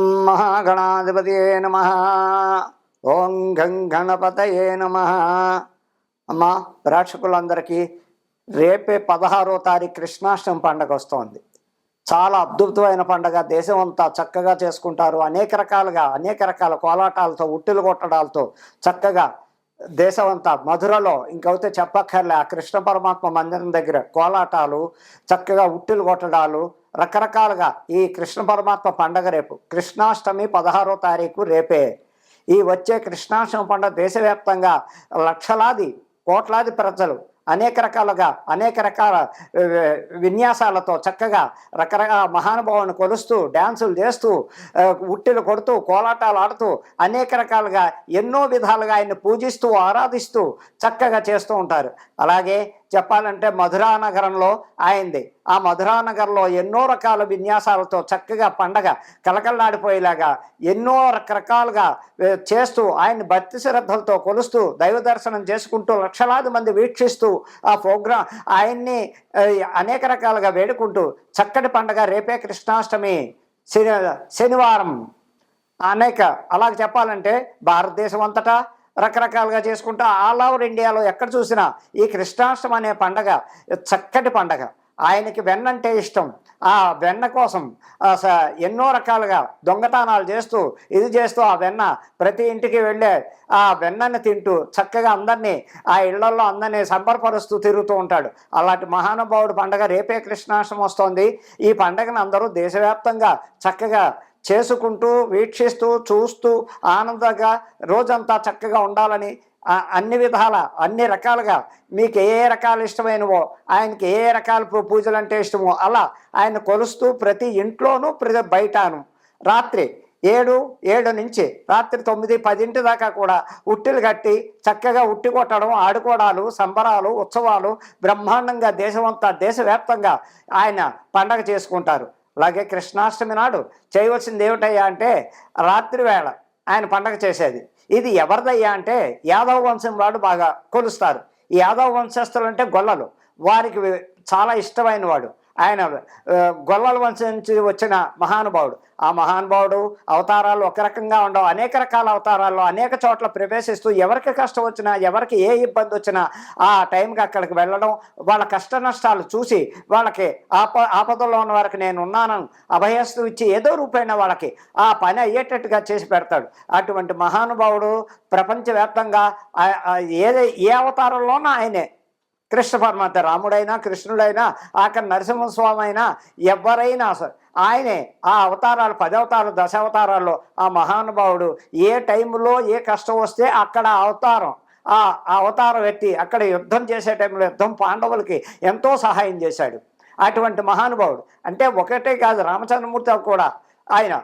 ఓం మహాగణాధిపతియే నమ. ఓం గం గణపతయే నమ. అమ్మ ప్రేక్షకులందరికీ రేపే పదహారో తారీఖు కృష్ణాష్టమి పండగ వస్తోంది. చాలా అద్భుతమైన పండగ. దేశం అంతా చక్కగా చేసుకుంటారు. అనేక రకాలుగా అనేక రకాల కోలాటాలతో ఉట్టులు కొట్టడాలతో చక్కగా దేశం అంతా మధురలో ఇంకైతే చెప్పక్కర్లే ఆ కృష్ణ పరమాత్మ మందిరం దగ్గర కోలాటాలు చక్కగా ఉట్టులు కొట్టడాలు రకరకాలుగా ఈ కృష్ణ పరమాత్మ పండగ రేపు. కృష్ణాష్టమి పదహారో తారీఖు రేపే. ఈ వచ్చే కృష్ణాష్టమి పండుగ దేశవ్యాప్తంగా లక్షలాది కోట్లాది ప్రజలు అనేక రకాలుగా అనేక రకాల విన్యాసాలతో చక్కగా రకరకాల మహానుభావుని కొలుస్తూ డ్యాన్సులు చేస్తూ ఉట్టిలు కొడుతూ కోలాటాలు ఆడుతూ అనేక రకాలుగా ఎన్నో విధాలుగా ఆయన్ని పూజిస్తూ ఆరాధిస్తూ చక్కగా చేస్తూ ఉంటారు. అలాగే చెప్పాలంటే మధురా నగరంలో ఆయనది ఆ మధురా నగర్లో ఎన్నో రకాల విన్యాసాలతో చక్కగా పండగ కలకల్లాడిపోయేలాగా ఎన్నో రకరకాలుగా చేస్తూ ఆయన్ని భక్తి శ్రద్ధలతో కొలుస్తూ దైవ దర్శనం చేసుకుంటూ లక్షలాది మంది వీక్షిస్తూ ఆ ప్రోగ్రాం ఆయన్ని అనేక రకాలుగా వేడుకుంటూ చక్కటి పండగ రేపే కృష్ణాష్టమి శని శనివారం. అనేక. అలాగ చెప్పాలంటే భారతదేశం అంతటా రకరకాలుగా చేసుకుంటా. ఆల్ ఓవర్ ఇండియాలో ఎక్కడ చూసినా ఈ కృష్ణాష్టమి అనే పండగ చక్కటి పండగ. ఆయనకి వెన్న అంటే ఇష్టం. ఆ వెన్న కోసం ఎన్నో రకాలుగా దొంగతనాలు చేస్తూ ఇది చేస్తూ ఆ వెన్న ప్రతి ఇంటికి వెళ్ళే ఆ వెన్నని తింటూ చక్కగా అందరినీ ఆ ఇళ్ళలో అందరినీ సంబరపరుస్తూ తిరుగుతూ ఉంటాడు. అలాంటి మహానుభావుడు పండగ రేపే కృష్ణాష్టమి వస్తోంది. ఈ పండగను అందరూ దేశవ్యాప్తంగా చక్కగా చేసుకుంటూ వీక్షిస్తూ చూస్తూ ఆనందంగా రోజంతా చక్కగా ఉండాలని అన్ని విధాల అన్ని రకాలుగా మీకు ఏ ఏ రకాలు ఇష్టమైనవో ఆయనకి ఏ ఏ రకాల పూ- పూజలు అంటే ఇష్టమో అలా ఆయన కొలుస్తూ ప్రతి ఇంట్లోనూ ప్రతి బయటను. రాత్రి ఏడు ఏడు నుంచి రాత్రి తొమ్మిది పదింటి దాకా కూడా ఉట్టిలు కట్టి చక్కగా ఉట్టి కొట్టడం ఆడుకోవడాలు సంబరాలు ఉత్సవాలు బ్రహ్మాండంగా దేశమంతా దేశవ్యాప్తంగా ఆయన పండగ చేసుకుంటారు. అలాగే కృష్ణాష్టమి నాడు చేయవలసింది ఏమిటయ్యా అంటే రాత్రి వేళ ఆయన పండగ చేసేది. ఇది ఎవరిదయ్యా అంటే యాదవ వంశం వాడు బాగా కొలుస్తారు. యాదవ వంశస్థులు అంటే గొల్లలు. వారికి చాలా ఇష్టమైన వాడు. ఆయన గొల్లల వంశం నుంచి వచ్చిన మహానుభావుడు. ఆ మహానుభావుడు అవతారాలు ఒక రకంగా ఉండవు. అనేక రకాల అవతారాల్లో అనేక చోట్ల ప్రవేశిస్తూ ఎవరికి కష్టం వచ్చినా ఎవరికి ఏ ఇబ్బంది వచ్చినా ఆ టైంకి అక్కడికి వెళ్ళడం వాళ్ళ కష్ట నష్టాలు చూసి వాళ్ళకి ఆప ఆపదలో ఉన్న వారికి నేను ఉన్నాను అభయస్తు ఇచ్చి ఏదో రూపైన వాళ్ళకి ఆ పని అయ్యేటట్టుగా చేసి పెడతాడు. అటువంటి మహానుభావుడు ప్రపంచవ్యాప్తంగా ఏ ఏదే ఏ అవతారంలోనూ ఆయనే కృష్ణ పరమాత్మ రాముడైనా కృష్ణుడైనా ఆఖరి నరసింహస్వామి అయినా ఎవరైనా ఆయనే ఆ అవతారాలు పది అవతారాలు దశ అవతారాల్లో ఆ మహానుభావుడు ఏ టైంలో ఏ కష్టం వస్తే అక్కడ అవతారం ఆ ఆ అవతారం ఎత్తి అక్కడ యుద్ధం చేసే టైంలో యుద్ధం పాండవులకి ఎంతో సహాయం చేశాడు. అటువంటి మహానుభావుడు అంటే ఒకటే కాదు రామచంద్రమూర్తి కూడా ఆయన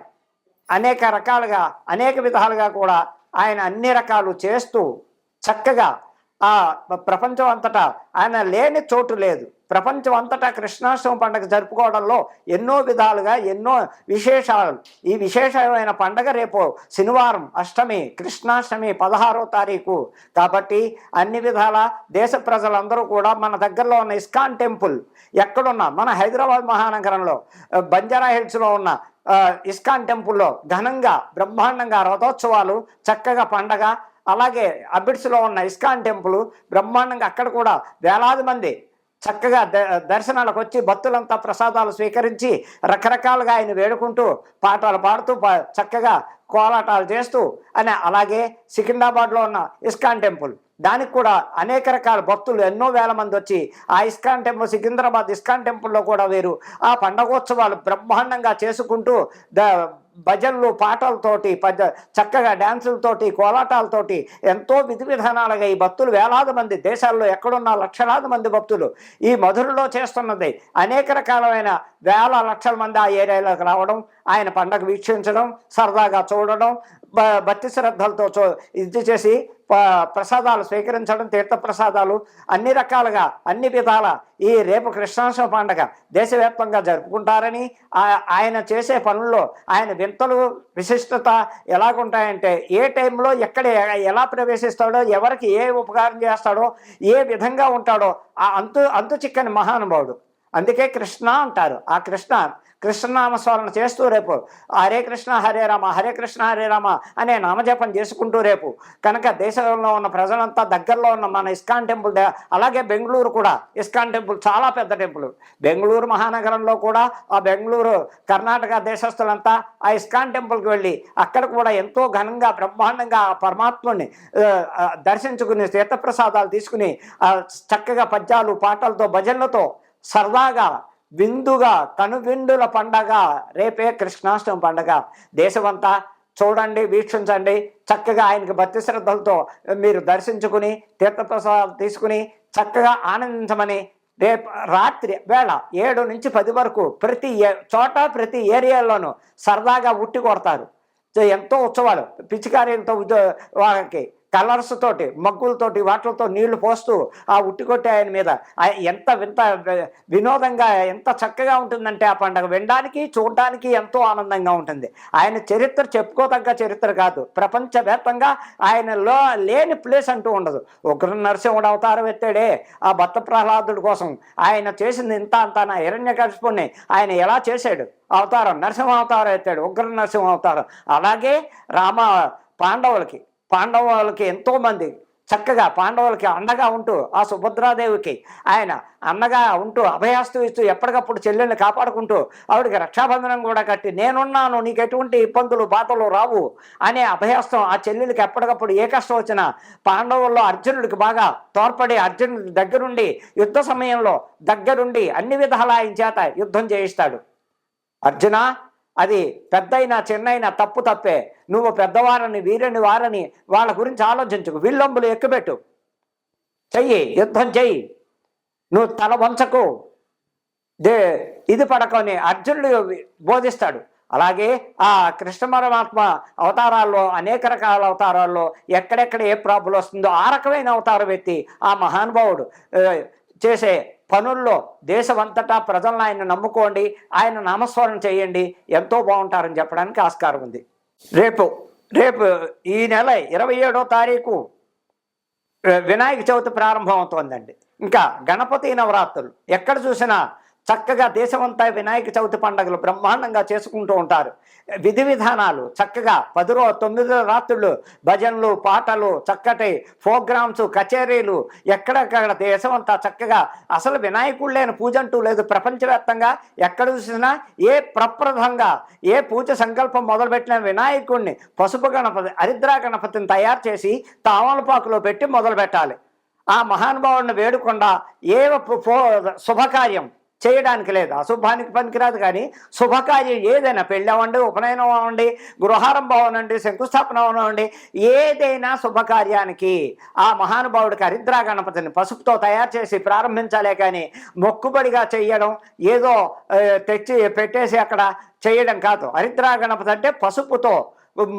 అనేక రకాలుగా అనేక విధాలుగా కూడా ఆయన అన్ని రకాలు చేస్తూ చక్కగా ఆ ప్రపంచం అంతటా ఆయన లేని చోటు లేదు. ప్రపంచం అంతటా కృష్ణాష్టమి పండుగ జరుపుకోవడంలో ఎన్నో విధాలుగా ఎన్నో విశేషాలు. ఈ విశేషమైన పండగ రేపు శనివారం అష్టమి కృష్ణాష్టమి పదహారో తారీఖు. కాబట్టి అన్ని విధాల దేశ ప్రజలందరూ కూడా మన దగ్గరలో ఉన్న ఇస్కాన్ టెంపుల్ ఎక్కడున్నా మన హైదరాబాద్ మహానగరంలో బంజారా హిల్స్లో ఉన్న ఇస్కాన్ టెంపుల్లో ఘనంగా బ్రహ్మాండంగా రథోత్సవాలు చక్కగా పండగ అలాగే అబిడ్స్లో ఉన్న ఇస్కాన్ టెంపుల్ బ్రహ్మాండంగా అక్కడ కూడా వేలాది మంది చక్కగా ద దర్శనాలకు వచ్చి భక్తులంతా ప్రసాదాలు స్వీకరించి రకరకాలుగా ఆయన వేడుకుంటూ పాటలు పాడుతూ చక్కగా కోలాటాలు చేస్తూ అని అలాగే సికింద్రాబాద్లో ఉన్న ఇస్కాన్ టెంపుల్. దానికి కూడా అనేక రకాల భక్తులు ఎన్నో వేల మంది వచ్చి ఆ ఇస్కాన్ టెంపుల్ సికింద్రాబాద్ ఇస్కాన్ టెంపుల్లో కూడా వేరు ఆ పండగోత్సవాలు బ్రహ్మాండంగా చేసుకుంటూ ద భజనలు పాటలతోటి పద్య చక్కగా డ్యాన్సులతోటి కోలాటాలతోటి ఎంతో విధి విధానాలుగా ఈ భక్తులు వేలాది మంది దేశాల్లో ఎక్కడున్న లక్షలాది మంది భక్తులు ఈ మధురలో చేస్తున్నది. అనేక రకాలమైన వేల లక్షల మంది ఆ ఏరియాలోకి రావడం ఆయన పండగ వీక్షించడం సరదాగా చూడడం భక్తి శ్రద్ధలతో ఇది చేసి ప్రసాదాలు స్వీకరించడం తీర్థ ప్రసాదాలు అన్ని రకాలుగా అన్ని విధాల ఈ రేపు కృష్ణాష్టమి పండగ దేశవ్యాప్తంగా జరుపుకుంటారని ఆయన చేసే పనుల్లో ఆయన వింతలు విశిష్టత ఎలాగుంటాయంటే ఏ టైంలో ఎక్కడ ఎలా ప్రవేశిస్తాడో ఎవరికి ఏ ఉపకారం చేస్తాడో ఏ విధంగా ఉంటాడో ఆ అంతు అంతు చిక్కని మహానుభావుడు. అందుకే కృష్ణ అంటారు. ఆ కృష్ణ కృష్ణనామస్మరణ చేస్తూ రేపు హరే కృష్ణ హరే రామ హరే కృష్ణ హరే రామ అనే నామజపం చేసుకుంటూ రేపు కనుక దేశంలో ఉన్న ప్రజలంతా దగ్గరలో ఉన్న మన ఇస్కాన్ టెంపుల్ అలాగే బెంగళూరు కూడా. ఇస్కాన్ టెంపుల్ చాలా పెద్ద టెంపుల్. బెంగళూరు మహానగరంలో కూడా ఆ బెంగళూరు కర్ణాటక దేశస్తులంతా ఆ ఇస్కాన్ టెంపుల్కి వెళ్ళి అక్కడ కూడా ఎంతో ఘనంగా బ్రహ్మాండంగా ఆ పరమాత్ముని దర్శించుకుని తీర్థప్రసాదాలు తీసుకుని చక్కగా పద్యాలు పాటలతో భజనలతో సరదాగా విందుగా కనువిందుల పండగ. రేపే కృష్ణాష్టమి పండగ. దేశమంతా చూడండి వీక్షించండి. చక్కగా ఆయనకి భక్తి శ్రద్ధలతో మీరు దర్శించుకుని తీర్థప్రసాదాలు తీసుకుని చక్కగా ఆనందించమని రేపు రాత్రి వేళ ఏడు నుంచి పది వరకు ప్రతి ఏ- చోట ప్రతి ఏరియాలోనూ సరదాగా ఉట్టి కొడతారు. ఎంతో ఉత్సవాలు. పిచికారీలతో ఉద్యో- వాళ్ళకి కలర్స్ తోటి మగ్గులతోటి వాటిలతో నీళ్ళు పోస్తూ ఆ ఉట్టికొట్టే ఆయన మీద. ఎంత వింత వినోదంగా ఎంత చక్కగా ఉంటుందంటే ఆ పండగ. వినడానికి చూడడానికి ఎంతో ఆనందంగా ఉంటుంది. ఆయన చరిత్ర చెప్పుకోదగ్గ చరిత్ర కాదు. ప్రపంచవ్యాప్తంగా ఆయనలో లేని ప్లేస్ అంటూ ఉండదు. ఉగ్ర నరసింహుడు అవతారం ఎత్తాడే ఆ భర్త ప్రహ్లాదుడి కోసం. ఆయన చేసింది ఇంత అంత నా హిరణ్య ఆయన ఎలా చేశాడు? అవతారం నరసింహ అవతారం ఎత్తాడు. ఉగ్ర నరసింహ అవతారం. అలాగే రామ పాండవులకి. పాండవులకి ఎంతో మంది చక్కగా పాండవులకి అండగా ఉంటూ ఆ సుభద్రాదేవికి ఆయన అన్నగా ఉంటూ అభయాస్తు ఇస్తూ ఎప్పటికప్పుడు చెల్లెల్ని కాపాడుకుంటూ ఆవిడకి రక్షాబంధనం కూడా కట్టి నేనున్నాను నీకు ఎటువంటి ఇబ్బందులు బాధలు రావు అనే అభయాస్తం ఆ చెల్లెలకి ఎప్పటికప్పుడు ఏ కష్టం వచ్చినా పాండవుల్లో అర్జునుడికి బాగా తోడ్పడి అర్జునుడి దగ్గరుండి యుద్ధ సమయంలో దగ్గరుండి అన్ని విధాలా ఆయన చేత యుద్ధం చేయిస్తాడు. అర్జున అది పెద్దయినా చిన్నైనా తప్పు తప్పే. నువ్వు పెద్దవారని వీరని వారని వాళ్ళ గురించి ఆలోచించుకు. విల్లంబులు ఎక్కుపెట్టు. చెయ్యి. యుద్ధం చెయ్యి. నువ్వు తల వంచకు. దే ఇది పడకొని అర్జునుడు బోధిస్తాడు. అలాగే ఆ కృష్ణ పరమాత్మ అవతారాల్లో అనేక రకాల అవతారాల్లో ఎక్కడెక్కడ ఏ ప్రాబ్లం వస్తుందో ఆ రకమైన అవతారం ఎత్తి ఆ మహానుభావుడు చేసే పనుల్లో దేశమంతటా ప్రజలను ఆయన నమ్ముకోండి ఆయన నామస్మరణ చేయండి ఎంతో బాగుంటారని చెప్పడానికి ఆస్కారం ఉంది. రేపు రేపు ఈ నెల ఇరవై ఏడో తారీఖు వినాయక చవితి ప్రారంభం అవుతోందండి ఇంకా గణపతి నవరాత్రులు ఎక్కడ చూసినా చక్కగా దేశమంతా వినాయక చవితి పండుగలు బ్రహ్మాండంగా చేసుకుంటూ ఉంటారు. విధి విధానాలు చక్కగా పది రో తొమ్మిది రాత్రులు భజనలు పాటలు చక్కటి ప్రోగ్రామ్స్ కచేరీలు ఎక్కడెక్కడ దేశమంతా చక్కగా అసలు వినాయకుడు లేని పూజ అంటూ లేదు. ప్రపంచవ్యాప్తంగా ఎక్కడ చూసినా ఏ ప్రప్రథంగా ఏ పూజ సంకల్పం మొదలుపెట్టిన వినాయకుడిని పసుపు గణపతి హరిద్రా గణపతిని తయారు చేసి తామలపాకులో పెట్టి మొదలు పెట్టాలి ఆ మహానుభావుడిని వేడుకుండా ఏ శుభకార్యం. చేయడానికి లేదు. అశుభానికి పనికిరాదు కానీ శుభకార్యం ఏదైనా పెళ్ళి అవ్వండి ఉపనయనం అవ్వండి గృహారంభం అవనండి శంకుస్థాపన అవనండి ఏదైనా శుభకార్యానికి ఆ మహానుభావుడికి హరిద్రా గణపతిని పసుపుతో తయారు చేసి ప్రారంభించాలే కానీ మొక్కుబడిగా చేయడం ఏదో తెచ్చి పెట్టేసి అక్కడ చేయడం కాదు. హరిద్రా గణపతి అంటే పసుపుతో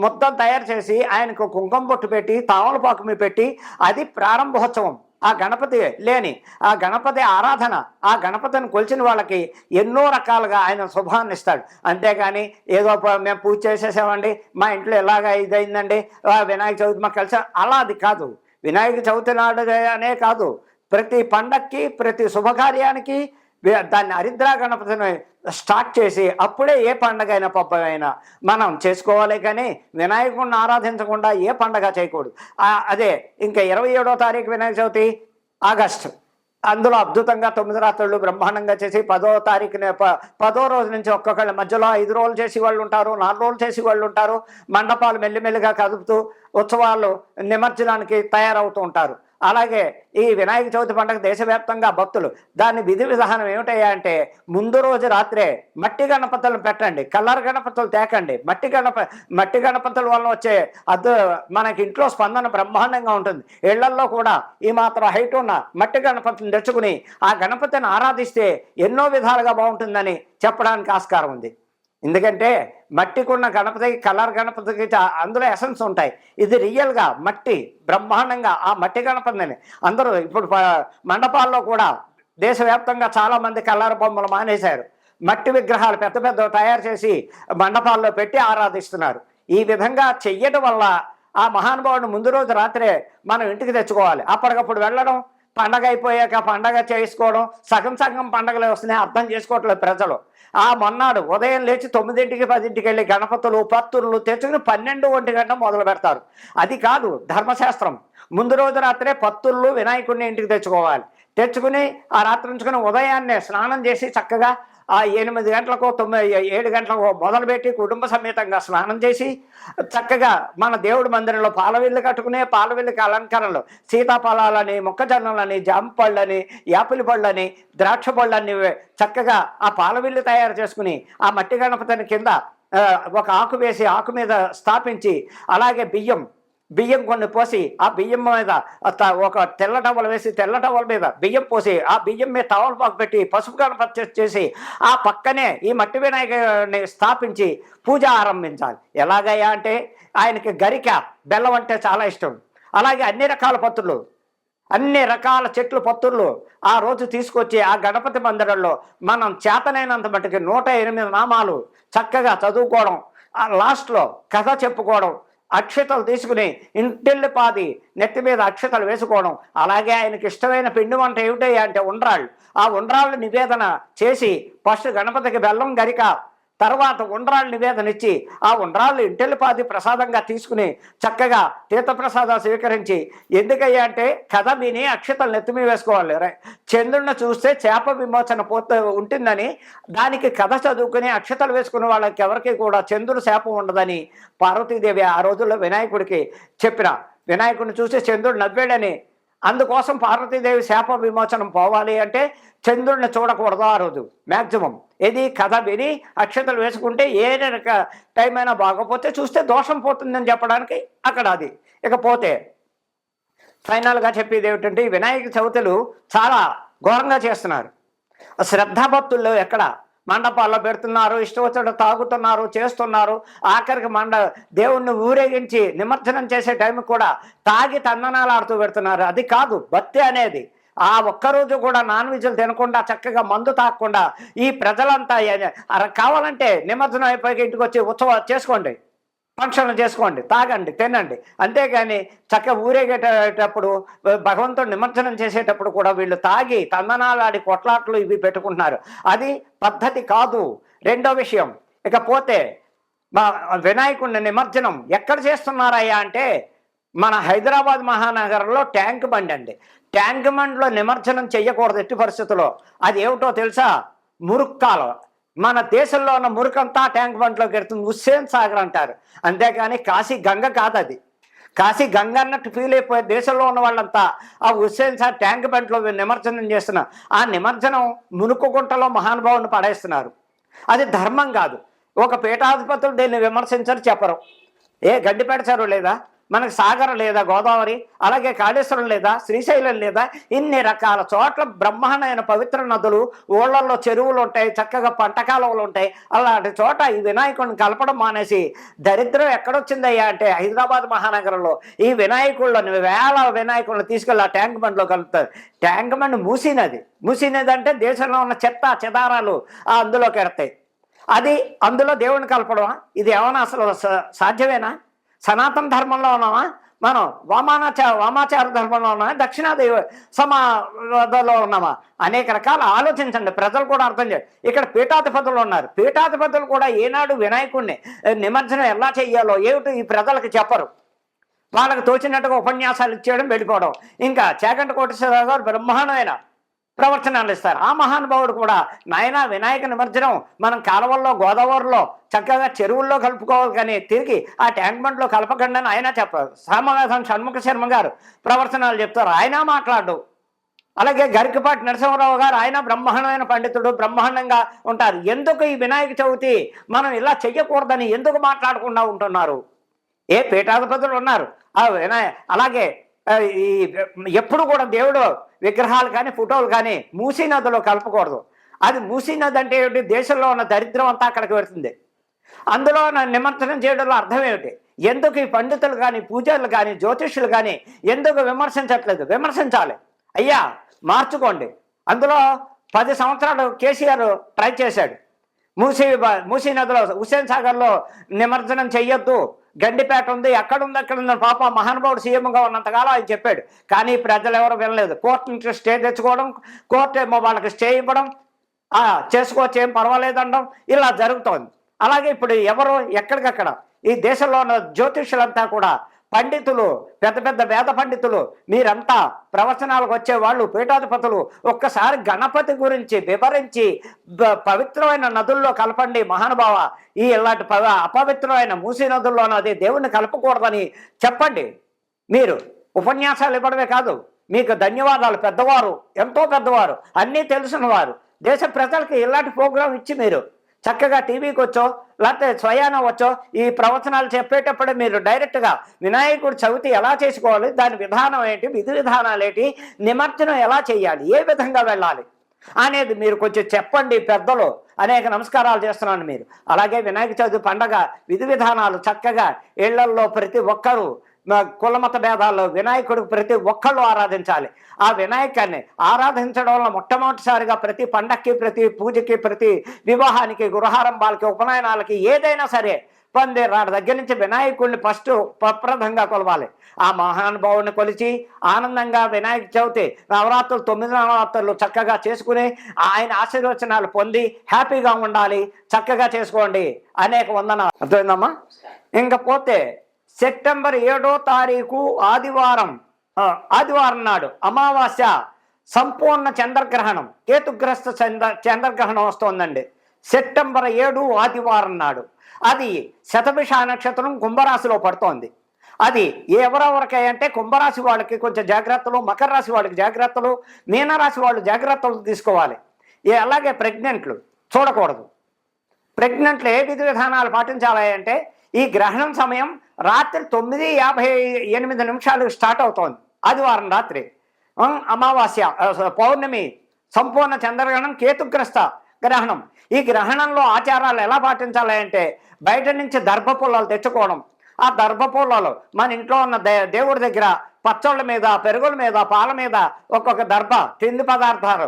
మొత్తం తయారు చేసి ఆయనకు కుంకుమ బొట్టు పెట్టి తామలపాకు పెట్టి అది ప్రారంభోత్సవం. ఆ గణపతి లేని ఆ గణపతి ఆరాధన ఆ గణపతిని కొలిచిన వాళ్ళకి ఎన్నో రకాలుగా ఆయన శుభాన్ని ఇస్తాడు. అంతేగాని ఏదో మేము పూజ చేసేసామండి మా ఇంట్లో ఎలాగ ఇదైందండి ఆ వినాయక చవితి మాకు కలిసి? అలా అది కాదు. వినాయక చవితి నాడు అనే కాదు. ప్రతి పండక్కి ప్రతి శుభకార్యానికి దాన్ని హరిద్రా గణపతిని స్టార్ట్ చేసి అప్పుడే ఏ పండగ అయినా పబ్బమైనా మనం చేసుకోవాలి కానీ వినాయకుడిని ఆరాధించకుండా ఏ పండగ చేయకూడదు. అదే ఇంకా ఇరవై ఏడో తారీఖు వినాయక చవితి ఆగస్టు. అందులో అద్భుతంగా తొమ్మిది రాత్రులు బ్రహ్మాండంగా చేసి పదో తారీఖున ప- పదో రోజు నుంచి ఒక్కొక్కళ్ళ మధ్యలో ఐదు రోజులు చేసి వాళ్ళు ఉంటారు నాలుగు రోజులు చేసి వాళ్ళు ఉంటారు మండపాలు మెల్లిమెల్లిగా కదుపుతూ ఉత్సవాలు నిమజ్జనానికి తయారవుతూ ఉంటారు. అలాగే ఈ వినాయక చవితి పండుగ దేశవ్యాప్తంగా భక్తులు దాని విధి విధానం ఏమిటయ్యా అంటే ముందు రోజు రాత్రే మట్టి గణపతులు పెట్టండి కలర్ గణపతులు తేకండి. మట్టి గణప మట్టి గణపతుల వల్ల వచ్చే అద్దు మనకి ఇంట్లో స్పందన బ్రహ్మాండంగా ఉంటుంది. ఇళ్ళల్లో కూడా ఈ మాత్రం హైట్ ఉన్న మట్టి గణపతిని తెచ్చుకుని ఆ గణపతిని ఆరాధిస్తే ఎన్నో విధాలుగా బాగుంటుందని చెప్పడానికి ఆస్కారం ఉంది. ఎందుకంటే మట్టికున్న గణపతికి కలర్ గణపతికి అందులో ఎసెన్స్ ఉంటాయి. ఇది రియల్గా మట్టి బ్రహ్మాండంగా ఆ మట్టి గణపతిని. అందరూ ఇప్పుడు మండపాల్లో కూడా దేశవ్యాప్తంగా చాలామంది కలర్ బొమ్మలు మానేశారు. మట్టి విగ్రహాలు పెద్ద పెద్ద తయారు చేసి మండపాల్లో పెట్టి ఆరాధిస్తున్నారు. ఈ విధంగా చెయ్యడం వల్ల ఆ మహానుభావుడిని ముందు రోజు రాత్రే మనం ఇంటికి తెచ్చుకోవాలి. అప్పటికప్పుడు వెళ్ళడం పండగ అయిపోయాక పండగ చేసుకోవడం సగం సగం పండగలు వస్తున్నాయి అర్థం చేసుకోవట్లేదు ప్రజలు. ఆ మొన్నాడు ఉదయం లేచి తొమ్మిదింటికి పదింటికి వెళ్ళి గణపతులు పత్తులు తెచ్చుకుని పన్నెండు ఒంటి గంట మొదలు పెడతారు. అది కాదు ధర్మశాస్త్రం. ముందు రోజు రాత్రే పత్తుళ్ళు వినాయకుడిని ఇంటికి తెచ్చుకోవాలి. తెచ్చుకుని ఆ రాత్రి ఉంచుకుని ఉదయాన్నే స్నానం చేసి చక్కగా ఆ ఎనిమిది గంటలకు తొమ్మిది ఏడు గంటలకు మొదలుపెట్టి కుటుంబ సమేతంగా స్నానం చేసి చక్కగా మన దేవుడి మందిరంలో పాలవిల్లు కట్టుకునే పాలవిల్లుకి అలంకరణలు సీతాఫలాలని మొక్కజొన్నలని జామ పళ్ళని యాపిల్ పళ్ళని ద్రాక్ష పళ్ళని చక్కగా ఆ పాలవిల్లు తయారు చేసుకుని ఆ మట్టి గణపతిని కింద ఒక ఆకు వేసి ఆకు మీద స్థాపించి అలాగే బియ్యం బియ్యం కొన్ని పోసి ఆ బియ్యం మీద త- ఒక తెల్ల టవల్ వేసి తెల్ల టవల్ మీద బియ్యం పోసి ఆ బియ్యం మీద టవల్ పాకు పెట్టి పసుపు గణపతి చేసి ఆ పక్కనే ఈ మట్టి వినాయకుడిని స్థాపించి పూజ ఆరంభించాలి. ఎలాగయ్యా అంటే ఆయనకి గరిక బెల్లం అంటే చాలా ఇష్టం. అలాగే అన్ని రకాల పత్రులు అన్ని రకాల చెట్లు పత్తుర్లు ఆ రోజు తీసుకొచ్చి ఆ గణపతి మందిరంలో మనం చేతనైనంత మటుకి నూట ఎనిమిది నామాలు చక్కగా చదువుకోవడం ఆ లాస్ట్లో కథ చెప్పుకోవడం అక్షతలు తీసుకుని ఇంటిల్లి పాది నెత్తి మీద అక్షతలు వేసుకోవడం. అలాగే ఆయనకి ఇష్టమైన పిండి వంట ఏమిటయ్యా అంటే ఉండ్రాళ్ళు. ఆ ఉండ్రాళ్ళు నివేదన చేసి ఫస్ట్ గణపతికి బెల్లం గరిక తర్వాత ఉండ్రాళ్ళు నివేదన ఇచ్చి ఆ ఉండ్రాళ్ళు ఇంటెల్లిపాది ప్రసాదంగా తీసుకుని చక్కగా తీర్థప్రసాదాలు స్వీకరించి ఎందుకయ్యా అంటే కథ విని అక్షతలు నెత్తిమీ వేసుకోవాలి. చంద్రుడిని చూస్తే చేప విమోచన పోతే ఉంటుందని దానికి కథ చదువుకుని అక్షతలు వేసుకునే వాళ్ళకి ఎవరికి కూడా చంద్రుడు శాపం ఉండదని పార్వతీదేవి ఆ రోజుల్లో వినాయకుడికి చెప్పిన. వినాయకుడిని చూసి చంద్రుడు నవ్వాడని అందుకోసం పార్వతీదేవి శాప విమోచనం పోవాలి అంటే చంద్రుడిని చూడకూడదు ఆ రోజు మ్యాక్సిమం ఇది కథ విని అక్షతలు వేసుకుంటే ఏ టైం అయినా బాగోపోతే చూస్తే దోషం పోతుందని చెప్పడానికి అక్కడ అది. ఇకపోతే ఫైనల్గా చెప్పేది ఏమిటంటే ఈ వినాయక చవితులు చాలా ఘోరంగా చేస్తున్నారు. శ్రద్ధాభక్తుల్లో ఎక్కడ? మండపాల్లో పెడుతున్నారు ఇష్టం వచ్చినట్టు తాగుతున్నారు చేస్తున్నారు. ఆఖరికి మండ దేవుణ్ణి ఊరేగించి నిమజ్జనం చేసే టైం కూడా తాగి తందనాలు ఆడుతూ పెడుతున్నారు. అది కాదు భక్తి అనేది. ఆ ఒక్కరోజు కూడా నాన్ వెజ్లు తినకుండా చక్కగా మందు తాగకుండా ఈ ప్రజలంతా కావాలంటే నిమజ్జనం అయిపోయి ఇంటికి వచ్చి ఉత్సవం చేసుకోండి. ఫంక్షన్లు చేసుకోండి తాగండి తినండి. అంతేగాని చక్కగా ఊరేగేటప్పుడు భగవంతుడు నిమజ్జనం చేసేటప్పుడు కూడా వీళ్ళు తాగి తందనాలాడి కొట్లాట్లు ఇవి పెట్టుకుంటున్నారు. అది పద్ధతి కాదు. రెండో విషయం ఇకపోతే మా వినాయకుడిని నిమజ్జనం ఎక్కడ చేస్తున్నారయ్యా అంటే మన హైదరాబాద్ మహానగరంలో ట్యాంక్ బండి అండి. ట్యాంక్ బండ్లో నిమజ్జనం చేయకూడదు ఎట్టి పరిస్థితుల్లో. అది ఏమిటో తెలుసా? మురుక్కాలు. మన దేశంలో ఉన్న మురుకంతా ట్యాంక్ బండ్లోకి వెళ్తుంది హుస్సేన్ సాగర్ అంటారు. అంతేకాని కాశీ గంగ కాదు అది. కాశీ గంగ అన్నట్టు ఫీల్ అయిపోయే దేశంలో ఉన్న వాళ్ళంతా ఆ హుస్సేన్ సార్ ట్యాంక్ బండ్లో నిమజ్జనం చేస్తున్న ఆ నిమజ్జనం మునుకు గుంటలో మహానుభావుని పడేస్తున్నారు. అది ధర్మం కాదు. ఒక పీఠాధిపతులు దీన్ని విమర్శించరు చెప్పరు. ఏ గడ్డి పెడచారు లేదా? మనకు సాగర్ లేదా గోదావరి అలాగే కాళేశ్వరం లేదా శ్రీశైలం లేదా ఇన్ని రకాల చోట్ల బ్రహ్మాండమైన పవిత్ర నదులు ఊళ్ళల్లో చెరువులు ఉంటాయి చక్కగా పంట కాలువలు ఉంటాయి. అలాంటి చోట ఈ వినాయకుడిని కలపడం మానేసి దరిద్రం ఎక్కడొచ్చిందయ్యా అంటే హైదరాబాద్ మహానగరంలో. ఈ వినాయకుళ్ళని వేల వినాయకులను తీసుకెళ్ళి ఆ ట్యాంక్ బండ్లో కలుపుతారు. ట్యాంక్ బండ్ మూసినది మూసినది అంటే దేశంలో ఉన్న చెత్త చెదారాలు ఆ అందులోకి ఎడతాయి. అది అందులో దేవుని కలపడమా? ఇది ఏమైనా అసలు సాధ్యమేనా? సనాతన ధర్మంలో ఉన్నామా? మనం వామానాచార వామాచార ధర్మంలో ఉన్నామా? దక్షిణాదేవి సమాధలో ఉన్నామా? అనేక రకాల ఆలోచించండి. ప్రజలు కూడా అర్థం చేయాలి ఇక్కడ పీఠాధిపతులు ఉన్నారు. పీఠాధిపతులు కూడా ఏనాడు వినాయకుడిని నిమజ్జనం ఎలా చేయాలో ఏమిటి ఈ ప్రజలకు చెప్పరు. వాళ్ళకి తోచినట్టుగా ఉపన్యాసాలు ఇచ్చేయడం వెళ్ళిపోవడం. ఇంకా చేకంట కోటేశ్వరరావు గారు బ్రహ్మాండమైన ప్రవచనాలు ఇస్తారు. ఆ మహానుభావుడు కూడా నాయన వినాయక నిమజ్జనం మనం కాలువల్లో గోదావరిలో చక్కగా చెరువుల్లో కలుపుకోవాలి కానీ తిరిగి ఆ ట్యాంక్ బండ్లో కలపకండి అని ఆయన చెప్పారు. సామవేదం షణ్ముఖ శర్మ గారు ప్రవచనాలు చెప్తారు. ఆయన మాట్లాడు. అలాగే గరికపాటి నరసింహరావు గారు ఆయన బ్రహ్మాండమైన పండితుడు బ్రహ్మాండంగా ఉంటారు. ఎందుకు ఈ వినాయక చవితి మనం ఇలా చెయ్యకూడదని ఎందుకు మాట్లాడకుండా ఉంటున్నారు? ఏ పీఠాధిపతులు ఉన్నారు? ఆ వినాయ అలాగే ఈ ఎప్పుడు కూడా దేవుడు విగ్రహాలు కానీ ఫోటోలు కానీ మూసీ నదిలో కలపకూడదు. అది మూసీ నది అంటే ఏమిటి దేశంలో ఉన్న దరిద్రం అంతా అక్కడికి వెళ్తుంది. అందులో నా నిమజ్జనం చేయడంలో అర్థం ఏమిటి? ఎందుకు ఈ పండితులు కానీ పూజలు కానీ జ్యోతిష్యులు కానీ ఎందుకు విమర్శించట్లేదు? విమర్శించాలి. అయ్యా మార్చుకోండి. అందులో పది సంవత్సరాలు కేసీఆర్ ట్రై చేశాడు. మూసీ మూసీ నదిలో హుస్సేన్ సాగర్లో నిమజ్జనం చెయ్యొద్దు. గండిపేట ఉంది ఎక్కడ ఉంది అక్కడ ఉంది. పాప మహానుభావుడు సీఎంగా ఉన్నంతకాలం ఆయన చెప్పాడు. కానీ ప్రజలు ఎవరు వినలేదు. కోర్టు నుంచి స్టే తెచ్చుకోవడం కోర్టు ఏమో వాళ్ళకి స్టే ఇవ్వడం చేసుకోవచ్చు ఏం పర్వాలేదు అనడం ఇలా జరుగుతోంది. అలాగే ఇప్పుడు ఎవరు ఎక్కడికక్కడ ఈ దేశంలో ఉన్న జ్యోతిష్యులంతా కూడా పండితులు పెద్ద పెద్ద వేద పండితులు మీరంతా ప్రవచనాలకు వచ్చే వాళ్ళు పీఠాధిపతులు ఒక్కసారి గణపతి గురించి వివరించి పవిత్రమైన నదుల్లో కలపండి మహానుభావ. ఈ ఇలాంటి అపవిత్రమైన మూసీ నదుల్లోనది అది దేవుణ్ణి కలపకూడదని చెప్పండి. మీరు ఉపన్యాసాలు ఇవ్వడమే కాదు మీకు ధన్యవాదాలు. పెద్దవారు ఎంతో పెద్దవారు అన్నీ తెలిసిన వారు. దేశ ప్రజలకి ఇలాంటి ప్రోగ్రాం ఇచ్చి మీరు చక్కగా టీవీకి వచ్చో లేకపోతే స్వయాన వచ్చో ఈ ప్రవచనాలు చెప్పేటప్పుడు మీరు డైరెక్ట్గా వినాయకుడు చవితి ఎలా చేసుకోవాలి దాని విధానం ఏంటి విధి విధానాలు ఏంటి నిమజ్జనం ఎలా చేయాలి ఏ విధంగా వెళ్ళాలి అనేది మీరు కొంచెం చెప్పండి పెద్దలు. అనేక నమస్కారాలు చేస్తున్నాను మీరు. అలాగే వినాయక చవితి పండగ విధి విధానాలు చక్కగా ఇళ్ళల్లో ప్రతి ఒక్కరూ కులమత భేదాల్లో వినాయకుడు ప్రతి ఒక్కళ్ళు ఆరాధించాలి. ఆ వినాయకాన్ని ఆరాధించడం వల్ల మొట్టమొదటిసారిగా ప్రతి పండక్కి ప్రతి పూజకి ప్రతి వివాహానికి గృహారంభాలకి ఉపనయనాలకి ఏదైనా సరే పొంది రాడు దగ్గర నుంచి వినాయకుడిని ఫస్ట్ ప్రప్రదంగా కొలవాలి. ఆ మహానుభావుని కొలిచి ఆనందంగా వినాయక చవితి నవరాత్రులు తొమ్మిది నవరాత్రులు చక్కగా చేసుకుని ఆయన ఆశీర్వచనాలు పొంది హ్యాపీగా ఉండాలి చక్కగా చేసుకోండి అనేక వందన అర్థమైందమ్మా? ఇంకపోతే సెప్టెంబర్ ఏడో తారీఖు ఆదివారం ఆదివారం నాడు అమావాస్య సంపూర్ణ చంద్రగ్రహణం కేతుగ్రస్త చంద్ర చంద్రగ్రహణం వస్తోందండి. సెప్టెంబర్ ఏడు ఆదివారం నాడు. అది శతభిష నక్షత్రం కుంభరాశిలో పడుతోంది. అది ఎవరెవరికి అంటే కుంభరాశి వాళ్ళకి కొంచెం జాగ్రత్తలు మకర రాశి వాళ్ళకి జాగ్రత్తలు మీనరాశి వాళ్ళు జాగ్రత్తలు తీసుకోవాలి. అలాగే ప్రెగ్నెంట్లు చూడకూడదు. ప్రెగ్నెంట్లు ఏ విధి విధానాలు పాటించాలి అంటే ఈ గ్రహణం సమయం రాత్రి తొమ్మిది యాభై ఎనిమిది నిమిషాలు స్టార్ట్ అవుతోంది. ఆదివారం రాత్రి. అమావాస్య పౌర్ణమి సంపూర్ణ చంద్రగ్రహణం కేతుగ్రస్త గ్రహణం. ఈ గ్రహణంలో ఆచారాలు ఎలా పాటించాలి అంటే బయట నుంచి దర్భ పుల్లలు తెచ్చుకోవడం. ఆ దర్భ పుల్లలు మన ఇంట్లో ఉన్న దే దేవుడి దగ్గర పచ్చళ్ళ మీద పెరుగుల మీద పాల మీద ఒక్కొక్క దర్భ తిండి పదార్థాలు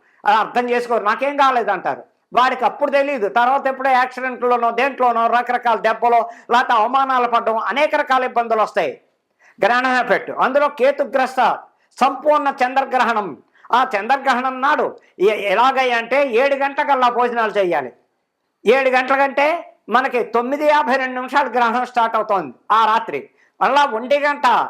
అర్థం చేసుకోరు. నాకేం కాలేదంటారు. వాడికి అప్పుడు తెలియదు తర్వాత ఎప్పుడో యాక్సిడెంట్లోనో దేంట్లోనో రకరకాల దెబ్బలో లేకపోతే అవమానాలు పడడం అనేక రకాల ఇబ్బందులు వస్తాయి. గ్రహణ ఎఫెక్ట్ అందులో కేతుగ్రస్త సంపూర్ణ చంద్రగ్రహణం. ఆ చంద్రగ్రహణం నాడు ఎ- ఎలాగయ్య అంటే ఏడు గంటలకల్లా భోజనాలు చేయాలి. ఏడు గంటల కంటే మనకి తొమ్మిది యాభై రెండు నిమిషాలు గ్రహణం స్టార్ట్ అవుతోంది ఆ రాత్రి. మళ్ళా ఒంటి గంట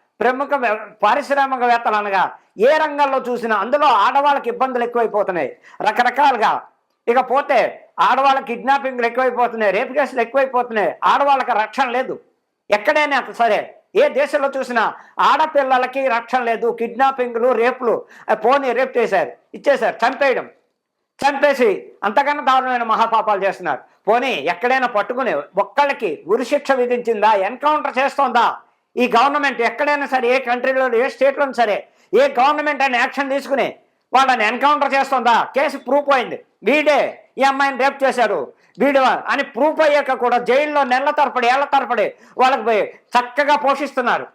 ప్రముఖ పారిశ్రామికవేత్తలు అనగా ఏ రంగంలో చూసినా అందులో ఆడవాళ్ళకి ఇబ్బందులు ఎక్కువైపోతున్నాయి. రకరకాలుగా. ఇక పోతే ఆడవాళ్ళ కిడ్నాపింగ్లు ఎక్కువైపోతున్నాయి రేపు కేసులు ఎక్కువైపోతున్నాయి. ఆడవాళ్ళకి రక్షణ లేదు. ఎక్కడైనా సరే ఏ దేశంలో చూసినా ఆడపిల్లలకి రక్షణ లేదు. కిడ్నాపింగ్లు రేపులు పోనీ రేపు చేశారు ఇచ్చేశారు చంపేయడం. చంపేసి అంతకన్నా దారుణమైన మహాపాపాలు చేస్తున్నారు. పోనీ ఎక్కడైనా పట్టుకుని ఒక్కళ్ళకి ఉరిశిక్ష విధించిందా? ఎన్కౌంటర్ చేస్తోందా? ఈ గవర్నమెంట్ ఎక్కడైనా సరే ఏ కంట్రీలో ఏ స్టేట్లో సరే ఏ గవర్నమెంట్ అని యాక్షన్ తీసుకుని వాళ్ళని ఎన్కౌంటర్ చేస్తుందా? కేసు ప్రూఫ్ అయింది. వీడే ఈ అమ్మాయిని రేప్ చేశాడు. వీడు అని ప్రూఫ్ అయ్యాక కూడా జైల్లో నెలల తరపడి ఏళ్ళ తరపడి వాళ్ళకి పోయి చక్కగా పోషిస్తున్నారు.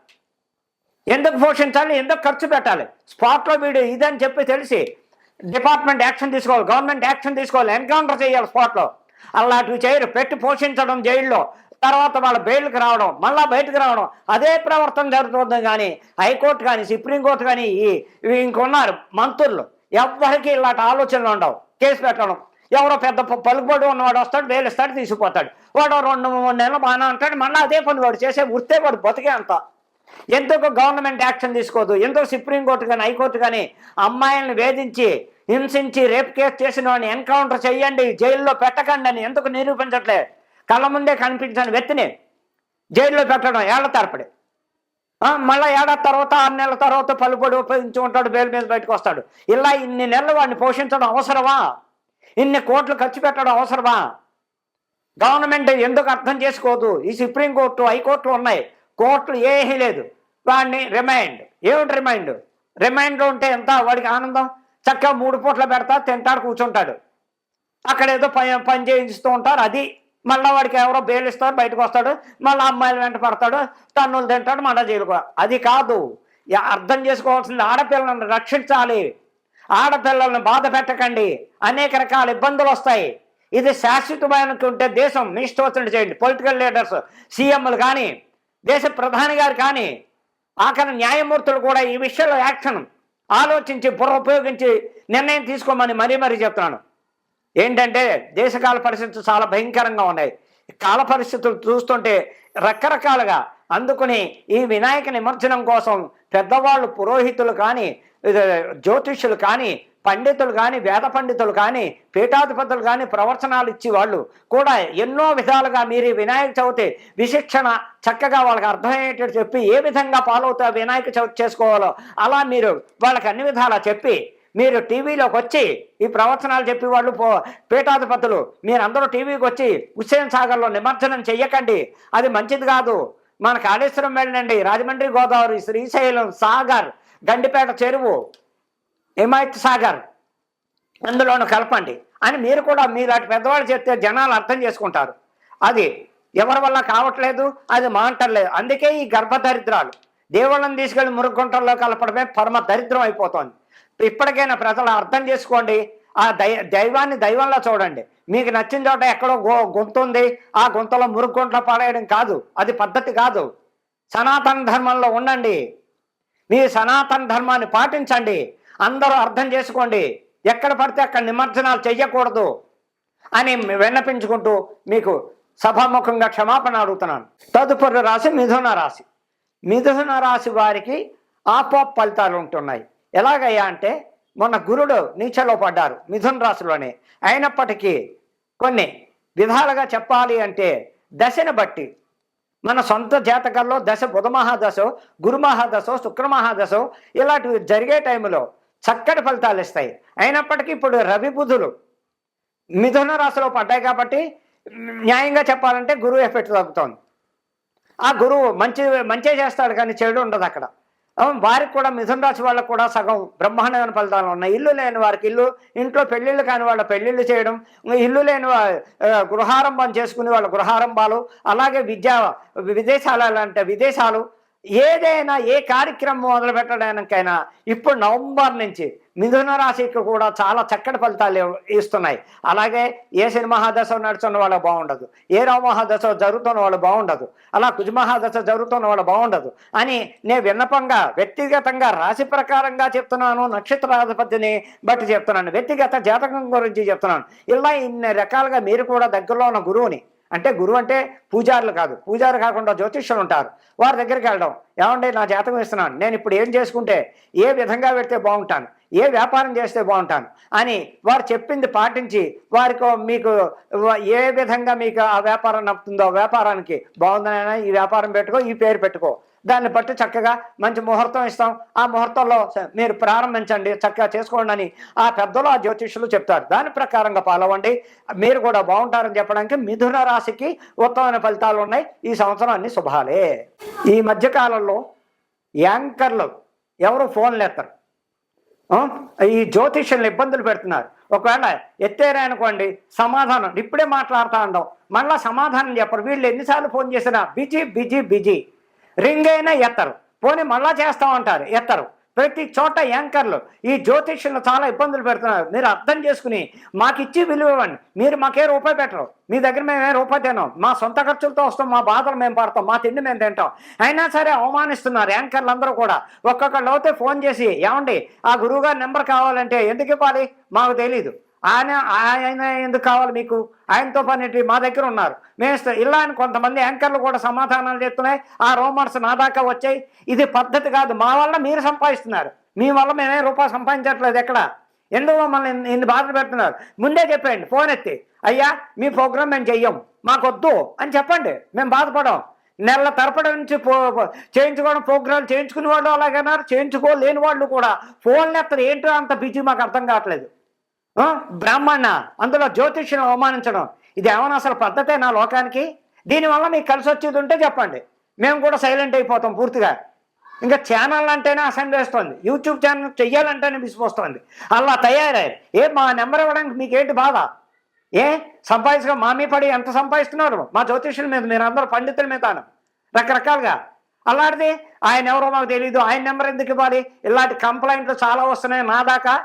ఎందుకు పోషించాలి? ఎందుకు ఖర్చు పెట్టాలి? స్పాట్లో వీడు ఇదని చెప్పి తెలిసి డిపార్ట్మెంట్ యాక్షన్ తీసుకోవాలి గవర్నమెంట్ యాక్షన్ తీసుకోవాలి ఎన్కౌంటర్ చేయాలి స్పాట్లో. అలాంటివి చేయరు. పెట్టి పోషించడం జైల్లో. తర్వాత వాళ్ళ బెయిల్కి రావడం మళ్ళీ బయటకు రావడం అదే ప్రవర్తన జరుగుతుంది కానీ హైకోర్టు కానీ సుప్రీంకోర్టు కానీ ఇంకొన్నారు మంత్రులు. ఎవరికి ఇలాంటి ఆలోచనలు ఉండవు. కేసు పెట్టడం. ఎవరో పెద్ద పలుకుబడి ఉన్నవాడు వస్తాడు బెయిల్ ఇస్తాడు తీసుకుపోతాడు వాడు రెండు మూడు నెలలు బాగానే ఉంటాడు మళ్ళీ అదే పని వాడు చేసే వృత్తే వాడు బతికే అంత. ఎందుకు గవర్నమెంట్ యాక్షన్ తీసుకోదు? ఎందుకు సుప్రీంకోర్టు కానీ హైకోర్టు కానీ అమ్మాయిలను వేధించి హింసించి రేప్ కేసు చేసిన వాడిని ఎన్కౌంటర్ చేయండి జైల్లో పెట్టకండి అని ఎందుకు నిరూపించట్లే? కళ్ళ ముందే కనిపించని వ్యక్తిని జైల్లో పెట్టడం ఏళ్ళ తరపడి. మళ్ళీ ఏడాది తర్వాత ఆరు నెలల తర్వాత పలుపడి ఉపయోగించి ఉంటాడు బెయిల్ మీద బయటకు వస్తాడు. ఇలా ఇన్ని నెలలు వాడిని పోషించడం అవసరమా? ఇన్ని కోట్లు ఖర్చు పెట్టడం అవసరమా? గవర్నమెంట్ ఎందుకు అర్థం చేసుకోదు? ఈ సుప్రీంకోర్టు హైకోర్టులు ఉన్నాయి. కోర్టులు ఏమీ లేదు. వాడిని రిమైండ్. ఏమిటి రిమైండ్? రిమైండ్లో ఉంటే ఎంత? వాడికి ఆనందం? చక్కగా మూడు పూట్ల పెడతా తింటాడు కూర్చుంటాడు. అక్కడ ఏదో పని పని చేయిస్తూ ఉంటారు అది మళ్ళీ వాడికి ఎవరో బెయిల్ ఇస్తారు బయటకు వస్తాడు మళ్ళీ అమ్మాయిలు వెంట పడతాడు తన్నులు తింటాడు మళ్ళీ జైలుకో అది కాదు. యా- అర్థం చేసుకోవాల్సింది ఆడపిల్లలను రక్షించాలి. ఆడపిల్లల్ని బాధ పెట్టకండి. అనేక రకాల ఇబ్బందులు వస్తాయి. ఇది శాశ్వతమైన ఉంటే దేశం. మీ చేయండి. పొలిటికల్ లీడర్స్ సీఎంలు కానీ దేశ ప్రధాని గారు కానీ ఆఖరి న్యాయమూర్తులు కూడా ఈ విషయంలో యాక్షన్ ఆలోచించి బుర్ర ఉపయోగించి నిర్ణయం తీసుకోమని మరీ మరీ చెప్తున్నాను. ఏంటంటే దేశకాల పరిస్థితులు చాలా భయంకరంగా ఉన్నాయి. కాల పరిస్థితులు చూస్తుంటే రకరకాలుగా అందుకుని ఈ వినాయక నిమజ్జనం కోసం పెద్దవాళ్ళు పురోహితులు కానీ జ్యోతిష్యులు కానీ పండితులు కానీ వేద పండితులు కానీ పీఠాధిపతులు కానీ ప్రవచనాలు ఇచ్చి వాళ్ళు కూడా ఎన్నో విధాలుగా మీరు ఈ వినాయక చవితి విశిక్షణ చక్కగా వాళ్ళకి అర్థమయ్యేటట్టు చెప్పి ఏ విధంగా పాలవుతా వినాయక చవితి చేసుకోవాలో అలా మీరు వాళ్ళకి అన్ని విధాలా చెప్పి మీరు టీవీలోకి వచ్చి ఈ ప్రవచనాలు చెప్పి వాళ్ళు పో పీఠాధిపతులు మీరందరూ టీవీకి వచ్చి హుస్సేన్ సాగర్లో నిమజ్జనం చెయ్యకండి. అది మంచిది కాదు. మన కాళేశ్వరం వెళ్ళండి రాజమండ్రి గోదావరి శ్రీశైలం సాగర్ గండిపేట చెరువు హిమాయత్ సాగర్ అందులోనూ కలపండి అని మీరు కూడా మీరు అటు పెద్దవాళ్ళు చెప్తే జనాలు అర్థం చేసుకుంటారు. అది ఎవరి వల్ల కావట్లేదు అది మాంటలేదు. అందుకే ఈ గర్భదరిద్రాలు దేవుళ్ళని తీసుకెళ్ళి మురుగుంటల్లో కలపడమే పరమ దరిద్రం అయిపోతుంది. ఇప్పటికైనా ప్రజలు అర్థం చేసుకోండి. ఆ దై దైవాన్ని దైవంలో చూడండి. మీకు నచ్చిన చోట ఎక్కడో గో గుంత ఉంది. ఆ గుంతలో మురుగుంటలో పడేయడం కాదు. అది పద్ధతి కాదు. సనాతన ధర్మంలో ఉండండి. మీ సనాతన ధర్మాన్ని పాటించండి. అందరూ అర్థం చేసుకోండి. ఎక్కడ పడితే అక్కడ నిమజ్జనాలు చెయ్యకూడదు అని విన్నపించుకుంటూ మీకు సభాముఖంగా క్షమాపణ అడుగుతున్నాను. తదుపరి రాశి మిథున రాశి. మిథున రాశి వారికి ఆపోప్ ఫలితాలు ఉంటున్నాయి. ఎలాగయ్యా అంటే మొన్న గురుడు నీచలో పడ్డారు మిథున రాశిలోనే. అయినప్పటికీ కొన్ని విధాలుగా చెప్పాలి అంటే దశను బట్టి మన సొంత జాతకాల్లో దశ బుధమహాదశో గురుమహాదశో శుక్రమహాదశో ఇలాంటివి జరిగే టైంలో చక్కటి ఫలితాలు ఇస్తాయి. అయినప్పటికీ ఇప్పుడు రవి బుధులు మిథున రాశిలో పడ్డాయి కాబట్టి న్యాయంగా చెప్పాలంటే గురువు ఎఫెక్ట్ తగ్గుతోంది ఆ గురువు మంచి మంచి చేస్తాడు కానీ చెడు ఉండదు అక్కడ. వారికి కూడా మిథున రాశి వాళ్ళకు కూడా సగం బ్రహ్మాండమైన ఫలితాలు ఉన్నాయి. ఇల్లు లేని వారికి ఇల్లు ఇంట్లో పెళ్ళిళ్ళు కాని వాళ్ళ పెళ్ళిళ్ళు చేయడం ఇల్లు లేని గృహారంభం చేసుకునే వాళ్ళ గృహారంభాలు అలాగే విద్యా విదేశాలు అంటే విదేశాలు ఏదైనా ఏ కార్యక్రమం మొదలు పెట్టడానికైనా ఇప్పుడు నవంబర్ నుంచి మిథున రాశికి కూడా చాలా చక్కటి ఫలితాలు ఇస్తున్నాయి. అలాగే ఏ శని మహాదశ నడుచున్న వాళ్ళు బాగుండదు. ఏ రావు మహాదశ జరుగుతున్న వాళ్ళు బాగుండదు. అలా కుజ మహాదశ జరుగుతున్న వాళ్ళు బాగుండదు. అని నేను విన్నపంగా వ్యక్తిగతంగా రాశి ప్రకారంగా చెప్తున్నాను నక్షత్రాధిపతిని బట్టి చెప్తున్నాను వ్యక్తిగత జాతకం గురించి చెప్తున్నాను. ఇలా ఇన్ని రకాలుగా మీరు కూడా దగ్గరలో ఉన్న గురువుని అంటే గురువు అంటే పూజారులు కాదు. పూజారు కాకుండా జ్యోతిష్యులు ఉంటారు. వారి దగ్గరికి వెళ్ళడం ఏమంటే నా జాతకం ఇస్తున్నాను నేను ఇప్పుడు ఏం చేసుకుంటే ఏ విధంగా పెడితే బాగుంటాను? ఏ వ్యాపారం చేస్తే బాగుంటాను? అని వారు చెప్పింది పాటించి వారికి మీకు ఏ విధంగా మీకు ఆ వ్యాపారం నప్పుతుందో వ్యాపారానికి బాగుందనైనా ఈ వ్యాపారం పెట్టుకో ఈ పేరు పెట్టుకో. దాన్ని బట్టి చక్కగా మంచి ముహూర్తం ఇస్తాం. ఆ ముహూర్తంలో మీరు ప్రారంభించండి చక్కగా చేసుకోండి అని ఆ పెద్దలు ఆ జ్యోతిష్యులు చెప్తారు. దాని ప్రకారంగా పాలవండి. మీరు కూడా బాగుంటారని చెప్పడానికి మిథున రాశికి ఉత్తమమైన ఫలితాలు ఉన్నాయి. ఈ సంవత్సరం అన్ని శుభాలే. ఈ మధ్యకాలంలో యాంకర్లు ఎవరు ఫోన్లు ఎత్తరు. ఈ జ్యోతిష్యులను ఇబ్బందులు పెడుతున్నారు. ఒకవేళ ఎత్తేరా అనుకోండి సమాధానం ఇప్పుడే మాట్లాడుతూ ఉండవు మళ్ళీ సమాధానం చెప్పరు. వీళ్ళు ఎన్నిసార్లు ఫోన్ చేసినా బిజీ బిజీ బిజీ. రింగ్ అయినా ఎత్తరు. పోనీ మళ్ళా చేస్తాం ఉంటారు ఎత్తరు. ప్రతి చోట యాంకర్లు ఈ జ్యోతిష్యులు చాలా ఇబ్బందులు పెడుతున్నారు. మీరు అర్థం చేసుకుని మాకు ఇచ్చి విలువ ఇవ్వండి. మీరు మాకే రూపాయి పెట్టరు. మీ దగ్గర మేమే రూపాయి తినాం మా సొంత ఖర్చులతో వస్తాం మా బాధలు మేము పడతాం మా తిండి మేము తింటాం. అయినా సరే అవమానిస్తున్నారు యాంకర్లు అందరూ కూడా. ఒక్కొక్కళ్ళు అయితే ఫోన్ చేసి ఏమండి ఆ గురువుగారి నెంబర్ కావాలంటే ఎందుకు ఇవ్వాలి? మాకు తెలీదు. ఆయన ఆయన ఎందుకు కావాలి మీకు? ఆయనతో పని మా దగ్గర ఉన్నారు. మేము ఇలా అని కొంతమంది యాంకర్లు కూడా సమాధానాలు చెప్తున్నాయి. ఆ రోమన్స్ నా దాకా వచ్చాయి. ఇది పద్ధతి కాదు. మా వల్ల మీరు సంపాదిస్తున్నారు. మీ వల్ల మేమే రూపాయి సంపాదించట్లేదు ఎక్కడ? ఎందుకు మమ్మల్ని ఇన్ని- బాధలు పెడుతున్నారు? ముందే చెప్పండి ఫోన్ ఎత్తి. అయ్యా మీ ప్రోగ్రామ్ మేము చెయ్యం. మాకొద్దు అని చెప్పండి. మేము బాధపడం నెల తరపడి నుంచి పో- చేయించుకోవడం ప్రోగ్రాలు చేయించుకునే వాళ్ళు అలాగన్నారు. చేయించుకోలేని వాళ్ళు కూడా. ఫోన్లు ఎత్తరు ఏంటో అంత బిజీ మాకు అర్థం కావట్లేదు. బ్రాహ్మణ. అందులో జ్యోతిష్యుని అవమానించడం. ఇది ఏమైనా అసలు పద్ధతే నా లోకానికి? దీనివల్ల మీకు కలిసి వచ్చేది ఉంటే చెప్పండి. మేము కూడా సైలెంట్ అయిపోతాం పూర్తిగా. ఇంకా ఛానల్ అంటేనే అసెండ్ వేస్తుంది. యూట్యూబ్ ఛానల్ చెయ్యాలంటేనే విసిపోస్తుంది అలా తయారయ్యారు. ఏ మా నెంబర్ ఇవ్వడానికి మీకేంటి బాధ? ఏ సంపాదించగా మా మీ పడి ఎంత సంపాదిస్తున్నారు? మా జ్యోతిష్యుల మీద మీరు అందరూ పండితుల మీద రకరకాలుగా. అలాంటిది ఆయన ఎవరో మాకు తెలియదు ఆయన నెంబర్ ఎందుకు ఇవ్వాలి? ఇలాంటి కంప్లైంట్లు చాలా వస్తున్నాయి నా దాకా.